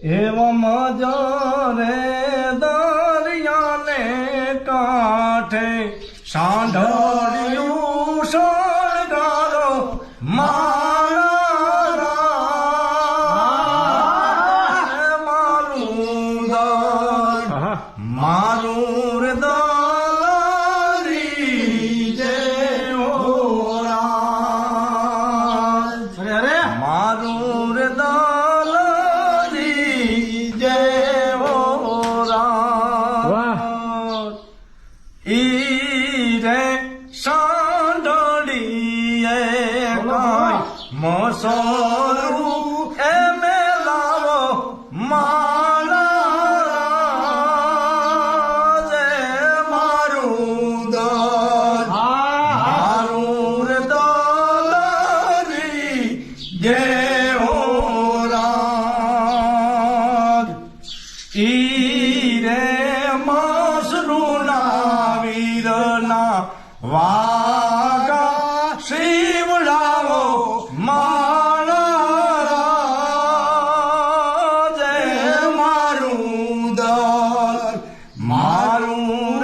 एवं जोरे दरिया ने काठे सांढोड़ियों सरदारो मारा मालूम मालूर दारी जे हो अरे मालूर दार ইরে সান্ডলিয়ে কয় মসরু এমেলাব মালা মারুদ মারুর দলারি গে વાગા શિવડાવો મારા મારું દર મારું